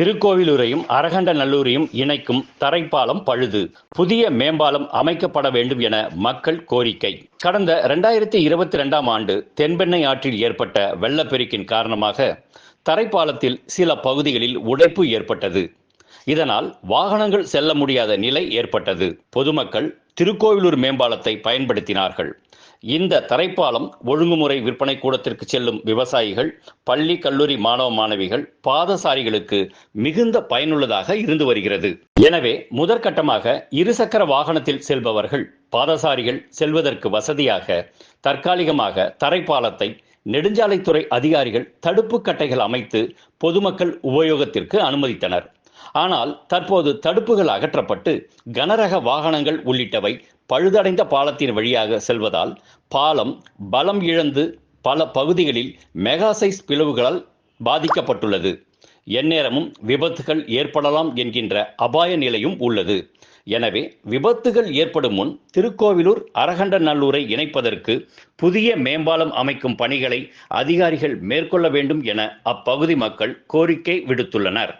திருக்கோவிலூரையும் அரகண்ட நல்லூரையும் இணைக்கும் தரைப்பாலம் பழுது. புதிய மேம்பாலம் அமைக்கப்பட வேண்டும் என மக்கள் கோரிக்கை. கடந்த இரண்டாயிரத்தி இருபத்தி ரெண்டாம் ஆண்டு தென்பெண்ணை ஆற்றில் ஏற்பட்ட வெள்ளப்பெருக்கின் காரணமாக தரைப்பாலத்தில் சில பகுதிகளில் உடைப்பு ஏற்பட்டது. இதனால் வாகனங்கள் செல்ல முடியாத நிலை ஏற்பட்டது. பொதுமக்கள் திருக்கோவிலூர் மேம்பாலத்தை பயன்படுத்தினார்கள். இந்த தரைப்பாலம் ஒழுங்குமுறை விற்பனை கூடத்திற்கு செல்லும் விவசாயிகள் பள்ளி கல்லூரி மாணவ மாணவிகள் பாதசாரிகளுக்கு மிகுந்த பயனுள்ளதாக இருந்து வருகிறது. எனவே முதற்கட்டமாக இருசக்கர வாகனத்தில் செல்பவர்கள் பாதசாரிகள் செல்வதற்கு வசதியாக தற்காலிகமாக தரைப்பாலத்தை நெடுஞ்சாலைத்துறை அதிகாரிகள் தடுப்பு கட்டைகள் அமைத்து பொதுமக்கள் உபயோகத்திற்கு அனுமதித்தனர். ஆனால் தற்போது தடுப்புகள் அகற்றப்பட்டு கனரக வாகனங்கள் உள்ளிட்டவை பழுதடைந்த பாலத்தின் வழியாக செல்வதால் பாலம் பலம் இழந்து பல பகுதிகளில் மெகாசைஸ் பிளவுகளால் பாதிக்கப்பட்டுள்ளது. எந்நேரமும் விபத்துகள் ஏற்படலாம் என்கின்ற அபாய நிலையும் உள்ளது. எனவே விபத்துகள் ஏற்படும் முன் திருக்கோவிலூர் அரகண்டநல்லூரை இணைப்பதற்கு புதிய மேம்பாலம் அமைக்கும் பணிகளை அதிகாரிகள் மேற்கொள்ள வேண்டும் என அப்பகுதி மக்கள் கோரிக்கை விடுத்துள்ளனர்.